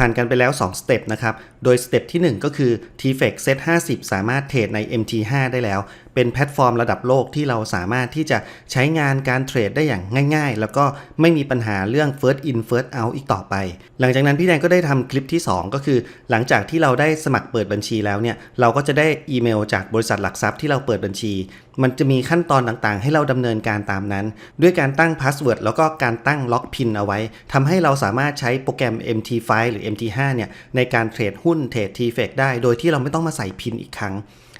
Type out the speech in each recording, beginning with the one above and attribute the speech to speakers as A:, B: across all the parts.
A: ผ่านกันไปแล้ว 2 สเต็ปนะครับ โดยสเต็ปที่ 1 ก็คือ TFX Set 50 สามารถเทรดใน MT5 ได้แล้วเป็นแพลตฟอร์มระดับโลกที่เราสามารถที่จะใช้งานการเทรดได้อย่างง่าย ๆ แล้วก็ไม่มีปัญหาเรื่อง First In First Out อีกต่อไป หลังจากนั้นพี่แดงก็ได้ทำคลิปที่ 2 ก็คือ หลังจากที่เราได้สมัครเปิดบัญชีแล้วเนี่ยเราก็จะได้อีเมลจากบริษัทหลักทรัพย์ที่เราเปิดบัญชี มันจะมีขั้นตอนต่างๆ ให้เราดำเนินการตามนั้น ด้วยการตั้งพาสเวิร์ดแล้วก็การตั้งล็อกพินเอาไว้ทำให้เราสามารถใช้โปรแกรม MT5 หรือ MT5 เนี่ยในการเทรดหุ้นเทรด TFX ได้ โดยที่เราไม่ต้องมาใส่พินอีกครั้ง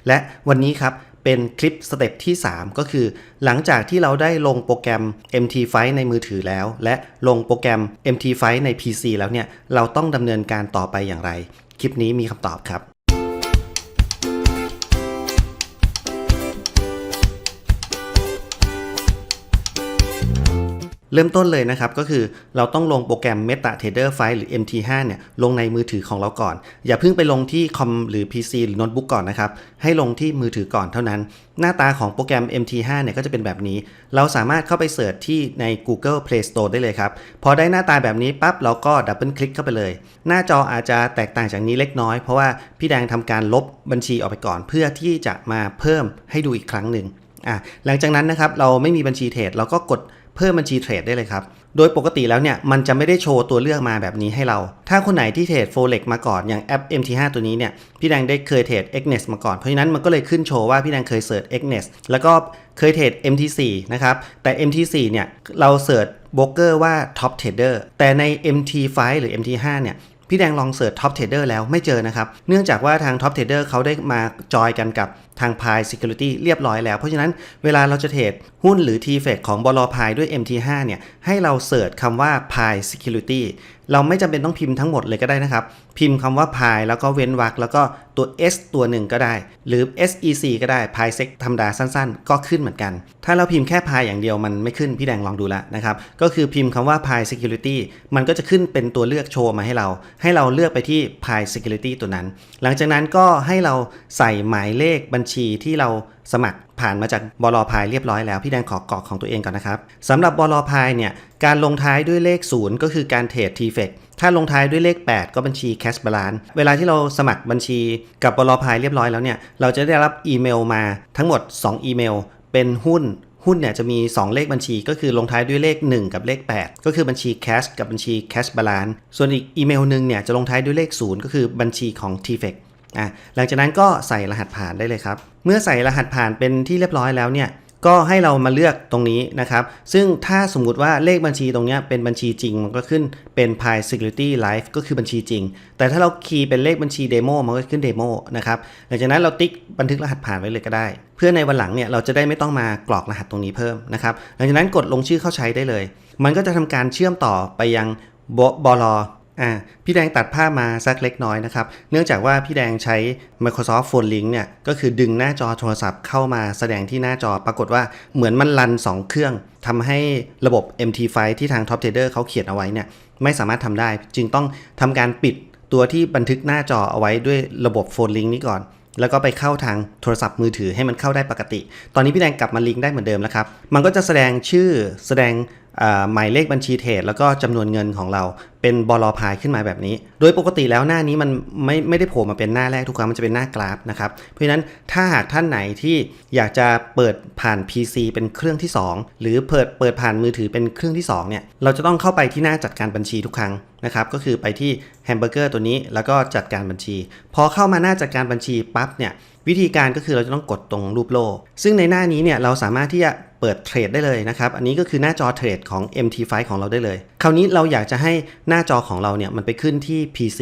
A: และวันนี้ครับ เป็นคลิปสเต็ปที่ 3 ก็คือ หลังจากที่เราได้ลงโปรแกรม MT5 ในมือถือแล้ว และลงโปรแกรม MT5 ใน PC แล้วเนี่ย เราต้องดำเนินการต่อไปอย่างไร คลิปนี้มีคำตอบครับ เริ่มต้นเลยนะครับก็คือเราต้องลงโปรแกรม MetaTrader 5หรือ MT5 เนี่ยลงในมือถือของเราก่อน อย่าเพิ่งไปลงที่คอมหรือ PC หรือโน้ตบุ๊กก่อนนะครับ ให้ลงที่มือถือก่อนเท่านั้น หน้าตาของโปรแกรม MT5 เนี่ยก็จะเป็นแบบนี้ เราสามารถเข้าไปเสิร์ชที่ใน Google Play Store ได้เลยครับ พอได้หน้าตาแบบนี้ปั๊บเราก็ดับเบิลคลิกเข้าไปเลย หน้าจออาจจะแตกต่างจากนี้เล็กน้อยเพราะว่าพี่แดงทำการลบบัญชีออกไปก่อน เพื่อที่จะมาเพิ่มให้ดูอีกครั้งหนึ่ง อะหลังจากนั้นนะครับเราไม่มีบัญชีเทรดเราก็กดเพิ่มบัญชีเทรดได้เลยครับ โดยปกติแล้วเนี่ยมันจะไม่ได้โชว์ตัวเลือกมาแบบนี้ให้เรา ถ้าคนไหนที่เทรด Forex มาก่อนอย่างแอป MT5 ตัวนี้เนี่ยพี่แดงได้เคยเทรด Xnet มาก่อน เพราะฉะนั้นมันก็เลยขึ้นโชว์ว่าพี่แดงเคยเสิร์ช Xnet แล้วก็เคยเทรด MT4 นะครับ แต่ MT4 เนี่ยเราเสิร์ชโบรกเกอร์ว่า Top Trader แต่ใน MT5 หรือ MT5 เนี่ยพี่แดงลองเสิร์ช Top Trader แล้วไม่เจอนะครับ เนื่องจากว่าทาง Top Trader เขาได้มาจอยกันกับ ทาง Pi Security เรียบร้อยแล้ว เพราะฉะนั้นเวลาเราจะเทรดหุ้นหรือ TFX ของบลพายด้วย MT5 เนี่ยให้เราเสิร์ชคำว่า Pi Security เราไม่จำเป็นต้องพิมพ์ทั้งหมดเลยก็ได้นะครับ พิมพ์คำว่า Pi แล้วก็เว้นวรรคแล้วก็ตัว S ตัวหนึ่งก็ได้ หรือ SEC ก็ได้ Pi Sec ธรรมดาสั้นๆ ก็ขึ้นเหมือนกัน ถ้าเราพิมพ์แค่ Pi อย่างเดียวมันไม่ขึ้นพี่แดงลองดูแล้วนะครับก็คือพิมพ์คำว่า Pi Security มันก็จะขึ้นเป็นตัวเลือกโชว์มาให้เรา ให้เราเลือกไปที่ Pi Security ตัวนั้น หลังจากนั้นก็ให้เราใส่หมายเลขบัญชีที่เราสมัครผ่านมาจากบลพายเรียบร้อยแล้ว พี่แดงขอกรอกของตัวเองก่อนนะครับสำหรับบลพายเนี่ยการลงท้ายด้วยเลข 0 ก็คือการเทรด TFX ถ้าลงท้ายด้วยเลข 8 ก็บัญชี Cash Balance เวลาที่เราสมัครบัญชีกับบลพายเรียบร้อยแล้วเนี่ยเราจะได้รับอีเมลมาทั้งหมด 2 อีเมล เป็นหุ้นหุ้นเนี่ยจะมี 2 เลขบัญชีก็คือลงท้ายด้วยเลข 1 กับเลข 8 ก็คือบัญชี Cash กับบัญชี Cash Balance ส่วนอีกอีเมลหนึ่งเนี่ยจะลงท้ายด้วยเลข 0 ก็คือบัญชีของ TFX อะหลังจากนั้นก็ใส่รหัสผ่านได้เลยครับ เมื่อใส่รหัสผ่านเป็นที่เรียบร้อยแล้วเนี่ยก็ให้เรามาเลือกตรงนี้นะครับ ซึ่งถ้าสมมุติว่าเลขบัญชีตรงนี้เป็นบัญชีจริง มันก็ขึ้นเป็น Pi Security Life ก็คือบัญชีจริง แต่ถ้าเราคีย์เป็นเลขบัญชีเดโมมันก็ขึ้นเดโมนะครับ หลังจากนั้นเราติ๊กบันทึกรหัสผ่านไว้เลยก็ได้ เพื่อในวันหลังเนี่ยเราจะได้ไม่ต้องมากรอกรหัสตรงนี้เพิ่มนะครับ หลังจากนั้นกดลงชื่อเข้าใช้ได้เลย มันก็จะทำการเชื่อมต่อไปยังบบล อ่าพี่แดงตัดภาพมาสักเล็กน้อยนะครับ เนื่องจากว่าพี่แดงใช้ Microsoft Phone Link เนี่ย ก็คือดึงหน้าจอโทรศัพท์เข้ามาแสดงที่หน้าจอปรากฏว่าเหมือนมันรัน 2 เครื่องทำให้ระบบ MT5 ที่ทาง Top Trader เขาเขียนเอาไว้เนี่ย ไม่สามารถทำได้ จึงต้องทำการปิดตัวที่บันทึกหน้าจอเอาไว้ด้วยระบบ Phone Link นี้ก่อน แล้วก็ไปเข้าทางโทรศัพท์มือถือให้มันเข้าได้ปกติ ตอนนี้พี่แดงกลับมาลิงก์ได้เหมือนเดิมแล้วครับ มันก็จะแสดงชื่อแสดง หมายเลขบัญชีเทรดแล้วก็จำนวนเงินของเราเป็นบลพายขึ้นมาแบบนี้ โดยปกติแล้วหน้านี้มันไม่ไม่ได้โผล่มาเป็นหน้าแรกทุกครั้งมันจะเป็นหน้ากราฟนะครับ เพราะฉะนั้นถ้าหากท่านไหนที่อยากจะเปิดผ่าน PC เป็นเครื่องที่ 2 หรือเปิดเปิดผ่านมือถือเป็นเครื่องที่2เนี่ยเราจะต้องเข้าไปที่หน้าจัดการบัญชีทุกครั้งนะครับก็คือไปที่แฮมเบอร์เกอร์ตัวนี้แล้วก็จัดการบัญชี พอเข้ามาหน้าจัดการบัญชีปั๊บเนี่ยวิธีการก็คือเราจะต้องกดตรงรูปโล่ซึ่งในหน้านี้เนี่ยเราสามารถที่จะ เปิดเทรดได้เลยนะครับ อันนี้ก็คือหน้าจอเทรดของ MT5 ของเราได้เลย คราวนี้เราอยากจะให้หน้าจอของเราเนี่ยมันไปขึ้นที่ PC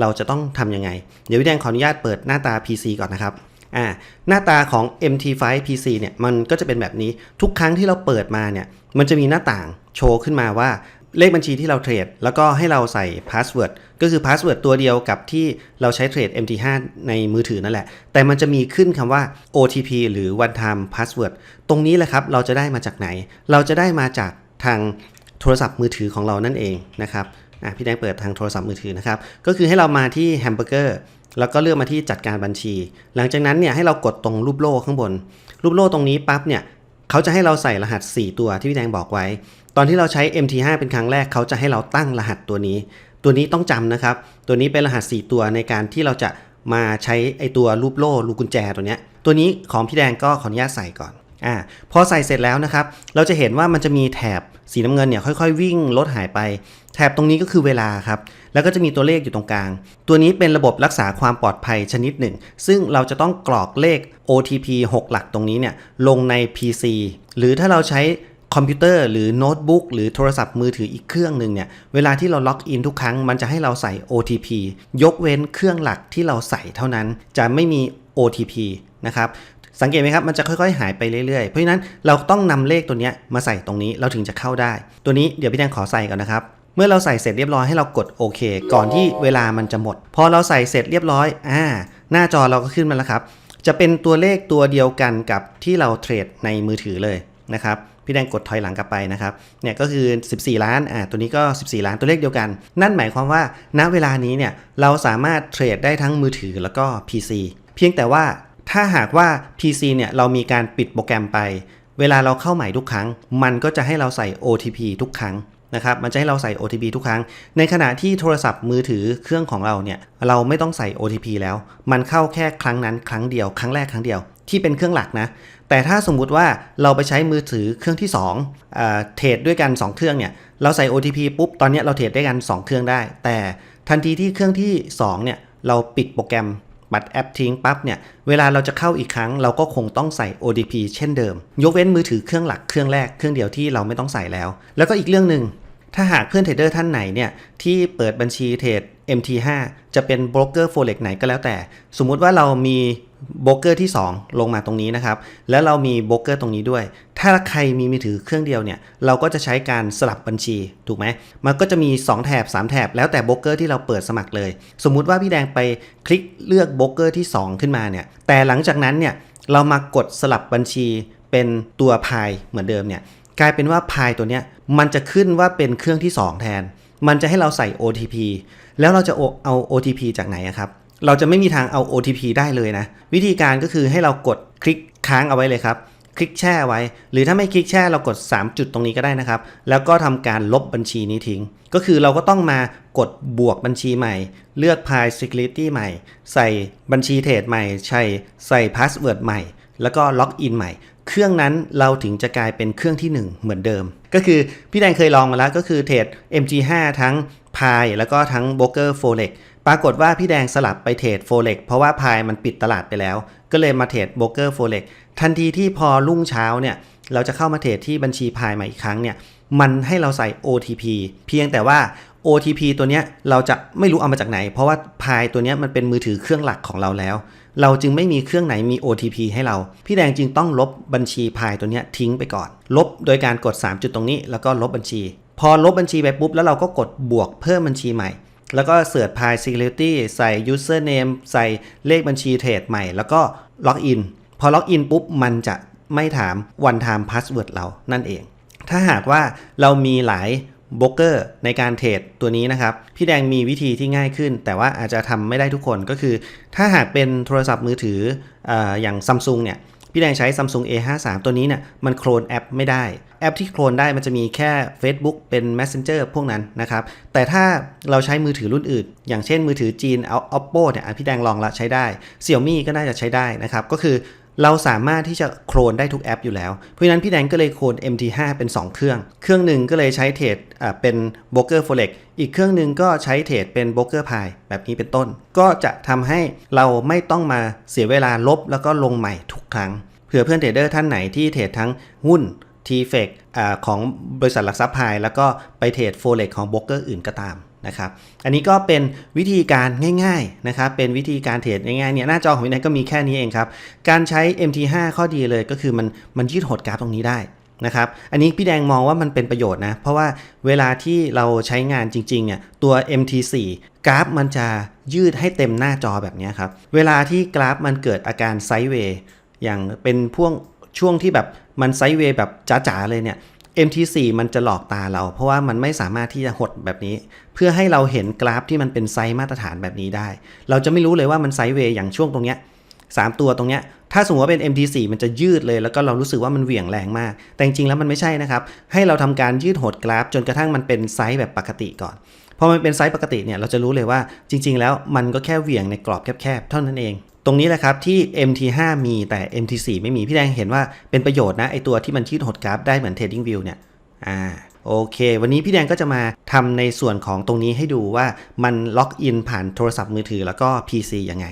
A: เราจะต้องทำยังไง เดี๋ยวพี่แดงขออนุญาตเปิดหน้าตา PC ก่อนนะครับอ่าหน้าตาของ MT5 PC เนี่ยมันก็จะเป็นแบบนี้ทุกครั้งที่เราเปิดมาเนี่ยมันจะมีหน้าต่างโชว์ขึ้นมาว่า เลขบัญชีที่เราเทรด แล้วก็ให้เราใส่พาสเวิร์ดก็คือพาสเวิร์ดตัวเดียวกับที่เราใช้เทรด MT5 ในมือถือนั่นแหละ แต่มันจะมีขึ้นคำว่า OTP หรือ one time password ตรงนี้แหละครับ เราจะได้มาจากไหน เราจะได้มาจากทางโทรศัพท์มือถือของเรานั่นเองนะครับอะพี่แดงเปิดทางโทรศัพท์มือถือนะครับ ก็คือให้เรามาที่แฮมเบอร์เกอร์แล้วก็เลือกมาที่จัดการบัญชี หลังจากนั้นเนี่ยให้เรากดตรงรูปโล่ข้างบน รูปโล่ตรงนี้ปั๊บเนี่ยเขาจะให้เราใส่รหัส 4 ตัวที่พี่แดงบอกไว้ ตอนที่เราใช้ MT5 เป็นครั้งแรกเขาจะให้เราตั้งรหัสตัวนี้ ตัวนี้ต้องจำนะครับ ตัวนี้เป็นรหัส 4 ตัวในการที่เราจะมาใช้ไอตัวรูปโล่ลูกุญแจตัวนี้ ตัวนี้ของพี่แดงก็ขออนุญาตใส่ก่อนอ่าพอใส่เสร็จแล้วนะครับ เราจะเห็นว่ามันจะมีแถบสีน้ำเงินเนี่ยค่อยๆ วิ่งลดหายไป แถบตรงนี้ก็คือเวลาครับ แล้วก็จะมีตัวเลขอยู่ตรงกลาง ตัวนี้เป็นระบบรักษาความปลอดภัยชนิดหนึ่ง ซึ่งเราจะต้องกรอกเลข OTP 6 หลักตรงนี้เนี่ยลงใน PC หรือถ้าเราใช้ คอมพิวเตอร์หรือโน้ตบุ๊กหรือโทรศัพท์มือถืออีกเครื่องหนึ่งเนี่ย เวลาที่เราล็อกอินทุกครั้งมันจะให้เราใส่ OTP ยกเว้นเครื่องหลักที่เราใส่เท่านั้น จะไม่มี OTP นะครับสังเกตไหมครับ มันจะค่อยๆ หายไปเรื่อยๆ เพราะฉะนั้นเราต้องนำเลขตัวนี้มาใส่ตรงนี้เราถึงจะเข้าได้ ตัวนี้เดี๋ยวพี่แดงขอใส่ก่อนนะครับ เมื่อเราใส่เสร็จเรียบร้อยให้เรากดโอเค ก่อนที่เวลามันจะหมด พอเราใส่เสร็จเรียบร้อย อ่า หน้าจอเราก็ขึ้นมาแล้วครับ จะเป็นตัวเลขตัวเดียวกันกับที่เราเทรดในมือถือเลยนะครับ พี่แดงกดถอยหลังกลับไปนะครับเนี่ยก็คือ 14 ล้านอ่าตัวนี้ก็ 14 ล้านตัวเลขเดียวกัน นั่นหมายความว่าณเวลานี้เนี่ยเราสามารถเทรดได้ทั้งมือถือแล้วก็ PC เพียงแต่ว่าถ้าหากว่า PC เนี่ยเรามีการปิดโปรแกรมไป เวลาเราเข้าใหม่ทุกครั้ง มันก็จะให้เราใส่ OTP ทุกครั้งนะครับมันจะให้เราใส่ OTP ทุกครั้ง ในขณะที่โทรศัพท์มือถือเครื่องของเราเนี่ยเราไม่ต้องใส่ OTP แล้ว มันเข้าแค่ครั้งนั้นครั้งเดียว ครั้งแรกครั้งเดียว ที่เป็นเครื่องหลักนะ แต่ถ้าสมมุติว่าเราไปใช้มือถือเครื่องที่2อ่าเทรดด้วยกัน 2 เครื่องเนี่ยเราใส่ OTP ปุ๊บตอนเนี้ยเราเทรดได้กัน 2 เครื่องได้ แต่ทันทีที่เครื่องที่2เนี่ยเราปิดโปรแกรมบัตรแอปทิ้งปั๊บเนี่ยเวลาเราจะเข้าอีกครั้ง เราก็คงต้องใส่ OTP เช่นเดิม ยกเว้นมือถือเครื่องหลักเครื่องแรกเครื่องเดียวที่เราไม่ต้องใส่แล้ว แล้วก็อีกเรื่องหนึ่งถ้าหากเพื่อนเทรดเดอร์ท่านไหนเนี่ยที่เปิดบัญชีเทรด MT5 จะเป็นโบรกเกอร์ Forex ไหนก็แล้วแต่ สมมุติว่าเรามี โบรกเกอร์ที่ 2 ลงมาตรงนี้นะครับ แล้วเรามีโบรกเกอร์ตรงนี้ด้วย ถ้าใครมีมือถือเครื่องเดียวเนี่ย เราก็จะใช้การสลับบัญชี ถูกไหม มันก็จะมี 2 แถบ 3 แถบ แล้วแต่โบรกเกอร์ที่เราเปิดสมัครเลย สมมุติว่าพี่แดงไปคลิกเลือกโบรกเกอร์ที่ 2 ขึ้นมาเนี่ย แต่หลังจากนั้นเนี่ย เรามากดสลับบัญชีเป็นตัวพายเหมือนเดิมเนี่ย กลายเป็นว่าพายตัวเนี้ยมันจะขึ้นว่าเป็นเครื่องที่ 2 แทน มันจะให้เราใส่ OTP แล้วเราจะเอา OTP จากไหนครับ เราจะไม่มีทางเอา OTP ได้เลยนะ วิธีการก็คือให้เรากดคลิกค้างเอาไว้เลยครับ คลิกแช่ไว้ หรือถ้าไม่คลิกแช่เรากด 3 จุดตรงนี้ก็ได้นะครับ แล้วก็ทำการลบบัญชีนี้ทิ้ง ก็คือเราก็ต้องมากดบวกบัญชีใหม่ เลือก Pi Security ใหม่ ใส่บัญชีเทรดใหม่ใช่ใส่พาสเวิร์ดใหม่ แล้วก็ล็อกอินใหม่เครื่องนั้นเราถึงจะกลายเป็นเครื่องที่ 1 เหมือนเดิม ก็คือพี่แดงเคยลองมาแล้วก็คือเทรด MG5 ทั้ง Pi แล้วก็ทั้ง b r o k e r Forex ปรากฏว่าพี่แดงสลับไปเทรด Forex เพราะว่า Pi มันปิดตลาดไปแล้ว ก็เลยมาเทรด b r o k e r Forex ทันทีที่พอรุ่งเช้าเนี่ยเราจะเข้ามาเทรดที่บัญชี Pi ใหม่อีกครั้งเนี่ยมันให้เราใส่ OTP เพียงแต่ว่า OTP ตัวเนี้ยเราจะไม่รู้เอามาจากไหน เพราะว่า Pi ตัวเนี้ยมันเป็นมือถือเครื่องหลักของเราแล้ว เราจึงไม่มีเครื่องไหนมี OTP ให้เรา พี่แดงจึงต้องลบบัญชี Pi ตัวเนี้ยทิ้งไปก่อน ลบโดยการกด 3 จุดตรงนี้ แล้วก็ลบบัญชี พอลบบัญชีไปปุ๊บแล้วเราก็กดบวกเพิ่มบัญชีใหม่ แล้วก็เสิร์ช Pi Security ใส่ username ใส่เลขบัญชีเทรดใหม่ แล้วก็ล็อกอิน พอล็อกอินปุ๊บ มันจะไม่ถาม one time password เรานั่นเอง ถ้าหากว่าเรามีหลายโบรกเกอร์ในการเทรดตัวนี้นะครับ พี่แดงมีวิธีที่ง่ายขึ้น แต่ว่าอาจจะทำไม่ได้ทุกคนก็คือ ถ้าหากเป็นโทรศัพท์มือถืออออย่างซัมซุงเนี่ย พี่แดงใช้ Samsung A53 ตัวนี้เนี่ยมันโคลนแอปไม่ได้ แอปที่โคลนได้มันจะมีแค่ Facebook เป็น Messenger พวกนั้นนะครับ แต่ถ้าเราใช้มือถือรุ่นอื่น อย่างเช่นมือถือจีนเอา Oppo เนี่ยพี่แดงลองละใช้ได้ Xiaomi ก็น่าจะใช้ได้นะครับ ก็คือเราสามารถที่จะโคลนได้ทุกแอปอยู่แล้ว เพราะฉะนั้นพี่แดงก็เลยโคลน MT5 เป็น 2 เครื่อง เครื่องหนึ่งก็เลยใช้เทรดเป็น b r o k e r Forex อีกเครื่องหนึ่งก็ใช้เทรดเป็น b r o k e r Pi แบบนี้เป็นต้น ก็จะทำให้เราไม่ต้องมาเสียเวลาลบแล้วก็ลงใหม่ทุกครั้ง เผื่อเพื่อนเทรดเดอร์ท่านไหนที่เทรดทั้งหุ้น t f e c อ่าของบริษัทหลักทรัพย์พายแล้วก็ไปเทรด Forex ของโบรกเกอร์อื่นก็ตาม นะครับ อันนี้ก็เป็นวิธีการง่ายๆนะครับ เป็นวิธีการเทรดง่ายๆเนี่ยหน้าจอของวินัยก็มีแค่นี้เองครับ การใช้ MT5 ข้อดีเลยก็คือมันมันยืดหดกราฟตรงนี้ได้นะครับ อันนี้พี่แดงมองว่ามันเป็นประโยชน์นะ เพราะว่าเวลาที่เราใช้งานจริงๆเนี่ยตัว MT4 กราฟมันจะยืดให้เต็มหน้าจอแบบนี้ครับ เวลาที่กราฟมันเกิดอาการไซด์เวย์อย่างเป็นพ่วกช่วงที่แบบมันไซด์เวย์แบบจ๋าๆเลยเนี่ย MT4 มันจะหลอกตาเรา เพราะว่ามันไม่สามารถที่จะหดแบบนี้ เพื่อให้เราเห็นกราฟที่มันเป็นไซส์มาตรฐานแบบนี้ได้ เราจะไม่รู้เลยว่ามันไซด์เวย์อย่างช่วงตรงเนี้ยสามตัวตรงเนี้ยถ้าสมมติว่าเป็น MT4 มันจะยืดเลย แล้วก็เรารู้สึกว่ามันเหวี่ยงแรงมาก แต่จริงๆแล้วมันไม่ใช่นะครับ ให้เราทำการยืดหดกราฟ จนกระทั่งมันเป็นไซส์แบบปกติก่อนพพอมันเป็นไซส์ปกติเนี่ยเราจะรู้เลยว่าจริง ๆ แล้วมันก็แค่เหวี่ยงในกรอบแคบๆเท่านั้นเอง ตรงนี้แหละครับที่ MT5 มีแต่ MT4 ไม่มีพี่แดงเห็นว่าเป็นประโยชน์นะไอตัวที่มันยืดหดกราฟได้เหมือน Trading View เนี่ยอ่าโอเค วันนี้พี่แดงก็จะมาทำในส่วนของตรงนี้ให้ดูว่ามันล็อกอินผ่านโทรศัพท์มือถือแล้วก็ PC ยังไง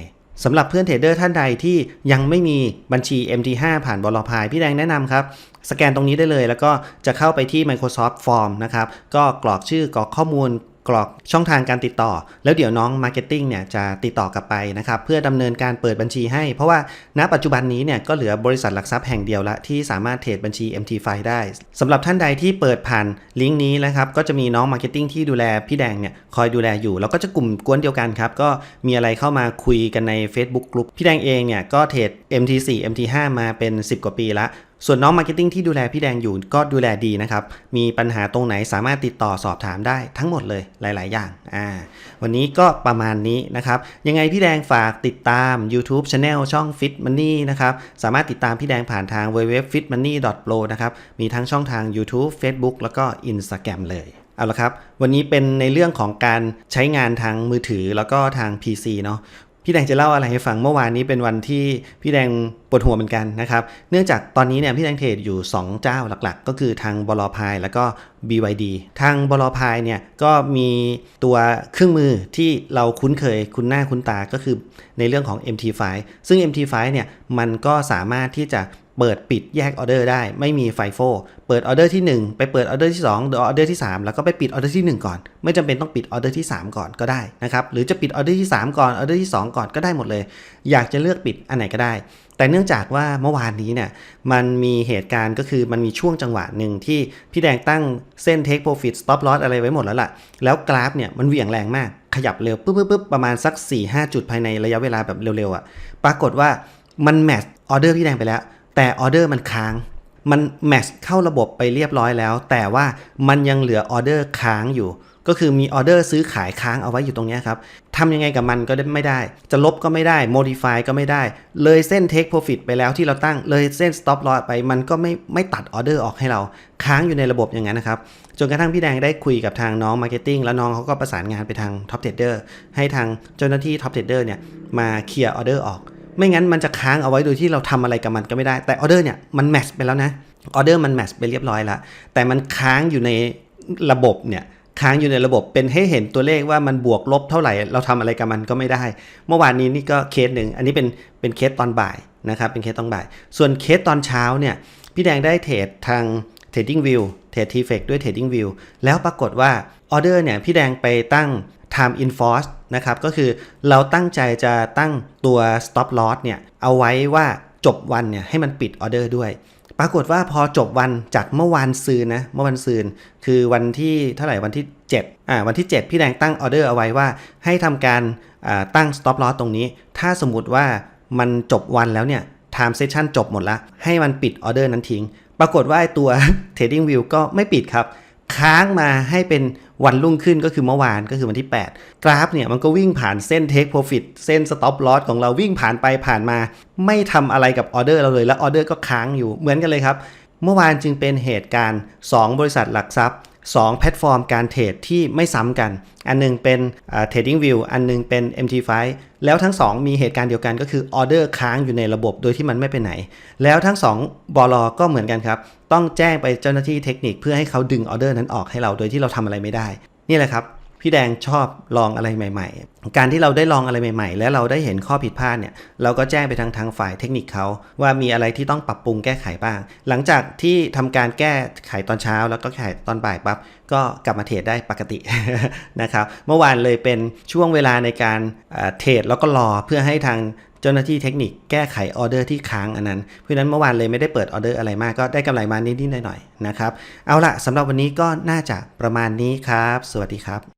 A: สำหรับเพื่อนเทรดเดอร์ท่านใดที่ยังไม่มีบัญชี MT5 ผ่านบลพายพี่แดงแนะนำครับ สแกนตรงนี้ได้เลยแล้วก็จะเข้าไปที่ Microsoft Form นะครับ ก็กรอกชื่อกรอกข้อมูล กรอกช่องทางการติดต่อ แล้วเดี๋ยวน้อง Marketing เนี่ยจะติดต่อกลับไปนะครับเพื่อดำเนินการเปิดบัญชีให้ เพราะว่าณปัจจุบันนี้เนี่ยก็เหลือบริษัทหลักทรัพย์แห่งเดียวละที่สามารถเทรดบัญชี MT5 ได้สำหรับท่านใดที่เปิดผ่านลิงก์นี้นะครับก็จะมีน้อง Marketing ที่ดูแลพี่แดงเนี่ยคอยดูแลอยู่ แล้วก็จะกลุ่มกวนเดียวกันครับก็มีอะไรเข้ามาคุยกันใน Facebook Group พี่แดงเองเนี่ยก็เทรด MT4 MT5 มาเป็น 10 กว่าปีละ ส่วนน้องมาร์เก็ตติ้งที่ดูแลพี่แดงอยู่ก็ดูแลดีนะครับ มีปัญหาตรงไหนสามารถติดต่อสอบถามได้ทั้งหมดเลยหลาย ๆ อย่าง อ่า วันนี้ก็ประมาณนี้นะครับ ยังไงพี่แดงฝากติดตาม YouTube Channel ช่อง Fit Money นะครับ สามารถติดตามพี่แดงผ่านทาง www.fitmoney.pro นะครับ มีทั้งช่องทาง YouTube Facebook แล้วก็ Instagram เลยเอาละครับ วันนี้เป็นในเรื่องของการใช้งานทางมือถือแล้วก็ทาง PC เนาะ พี่แดงจะเล่าอะไรให้ฟังเมื่อวานนี้เป็นวันที่พี่แดงปวดหัวเหมือนกันนะครับ เนื่องจากตอนนี้เนี่ยพี่แดงเทรดอยู่ 2 เจ้าหลักๆ ก็คือทางบลพายแล้วก็ BYD ทางบลพายเนี่ยก็มีตัวเครื่องมือที่เราคุ้นเคยคุ้นหน้าคุ้นตาก็คือในเรื่องของ MT5 ซึ่ง MT5 เนี่ยมันก็สามารถที่จะ เปิดปิดแยกออเดอร์ได้ไม่มีไฟโฟเปิดออเดอร์ที่ 1 ไปเปิดออเดอร์ที่2หรือออเดอร์ที่ 3 แล้วก็ไปปิดออเดอร์ที่ 1 ก่อน ไม่จำเป็นต้องปิดออเดอร์ที่ 3 ก่อนก็ได้นะครับหรือจะปิดออเดอร์ที่ 3 ก่อนออเดอร์ที่ 2 ก่อนก็ได้หมดเลย อยากจะเลือกปิดอันไหนก็ได้ แต่เนื่องจากว่าเมื่อวานนี้เนี่ยมันมีเหตุการณ์ก็คือมันมีช่วงจังหวะหนึ่งที่พี่แดงตั้งเส้น take profit stop loss อะไรไว้หมดแล้วล่ะ แล้วกราฟเนี่ยมันเหวี่ยงแรงมาก ขยับเร็วปุ๊บปุ๊บปุ๊บประมาณสัก4-5จุดภายในระยะเวลาแบบเร็วๆอะ่ะปรากฏว่ามันแมทออเดอร์พี่แดงไปแล้ว แต่ออเดอร์มันค้าง มันแมทเข้าระบบไปเรียบร้อยแล้ว แต่ว่ามันยังเหลือออเดอร์ค้างอยู่ ก็คือมีออเดอร์ซื้อขายค้างเอาไว้อยู่ตรงนี้ครับทำยังไงกับมันก็ไม่ได้ จะลบก็ไม่ได้ modify ก็ไม่ได้ เลยเส้น take profit ไปแล้วที่เราตั้งเลยเส้น stop loss ไป มันก็ไม่ไม่ตัดออเดอร์ออกให้เรา ค้างอยู่ในระบบอย่างนั้นนะครับจนกระทั่งพี่แดงได้คุยกับทางน้อง marketing แล้วน้องเขาก็ประสานงานไปทาง top trader ให้ทางเจ้าหน้าที่ top trader เนี่ยมาเคลียร์ออเดอร์ออก ไม่งั้นมันจะค้างเอาไว้โดยที่เราทำอะไรกับมันก็ไม่ได้ แต่ออเดอร์เนี่ยมันแมชไปแล้วนะออเดอร์มันแมชไปเรียบร้อยแล้วแต่มันค้างอยู่ในระบบเนี่ยค้างอยู่ในระบบเป็นให้เห็นตัวเลขว่ามันบวกลบเท่าไหร่ เราทำอะไรกับมันก็ไม่ได้ เมื่อวานนี้นี่ก็เคสหนึ่งอันนี้เป็นเป็นเคสตอนบ่ายนะครับเป็นเคสตอนบ่าย ส่วนเคสตอนเช้าเนี่ยพี่แดงได้เทรดทาง Trading View เทรด t f e c ด้วย Trading View แล้วปรากฏว่าออเดอร์เนี่ยพี่แดงไปตั้ง time in force นะครับก็คือเราตั้งใจจะตั้งตัว stop loss เนี่ยเอาไว้ว่าจบวันเนี่ยให้มันปิดออเดอร์ด้วย ปรากฏว่าพอจบวันจากเมื่อวานซืนนะเมื่อวันซืนคือวันที่เท่าไหร่วันที่ 7 อ่าวันที่ 7 พี่แดงตั้งออเดอร์เอาไว้ว่า ให้ทำการตั้ง stop loss ตรงนี้ ถ้าสมมติว่ามันจบวันแล้วเนี่ย time session จบหมดละให้มันปิดออเดอร์นั้นทิ้ง ปรากฏว่าตัว trading view ก็ไม่ปิดครับ ค้างมาให้เป็นวันรุ่งขึ้นก็คือเมื่อวานก็คือวันที่ 8 กราฟเนี่ยมันก็วิ่งผ่านเส้น take profit เส้น stop loss ของเราวิ่งผ่านไปผ่านมา ไม่ทำอะไรกับออเดอร์เราเลยแล้วออเดอร์ก็ค้างอยู่เหมือนกันเลยครับ เมื่อวานจึงเป็นเหตุการณ์ 2 บริษัทหลักทรัพย์ 2แพลตฟอร์มการเทรดที่ไม่ซ้ำกัน อันหนึงเป็นอ่า Trading View อันหนึงเป็น MT5 แล้วทั้ง 2 มีเหตุการณ์เดียวกันก็คือออเดอร์ค้างอยู่ในระบบโดยที่มันไม่ไปไหน แล้วทั้ง 2บลก็เหมือนกันครับ ต้องแจ้งไปเจ้าหน้าที่เทคนิคเพื่อให้เขาดึงออเดอร์นั้นออกให้เราโดยที่เราทำอะไรไม่ได้ นี่แหละครับ พี่แดงชอบลองอะไรใหม่ ๆ การที่เราได้ลองอะไรใหม่ ๆ แล้วเราได้เห็นข้อผิดพลาดเนี่ย เราก็แจ้งไปทางทางฝ่ายเทคนิคเขาว่ามีอะไรที่ต้องปรับปรุงแก้ไขบ้าง หลังจากที่ทำการแก้ไขตอนเช้า แล้วก็แก้ไขตอนบ่ายปั๊บก็กลับมาเทรดได้ปกตินะครับ เมื่อวานเลยเป็นช่วงเวลาในการเทรดแล้วก็รอเพื่อให้ทางเจ้าหน้าที่เทคนิคแก้ไขออเดอร์ที่ค้างอันนั้น เพราะฉะนั้นเมื่อวานเลยไม่ได้เปิดออเดอร์อะไรมากก็ได้กำไรมานิดๆหน่อยๆนะครับ เอาละสำหรับวันนี้ก็น่าจะประมาณนี้ครับ สวัสดีครับ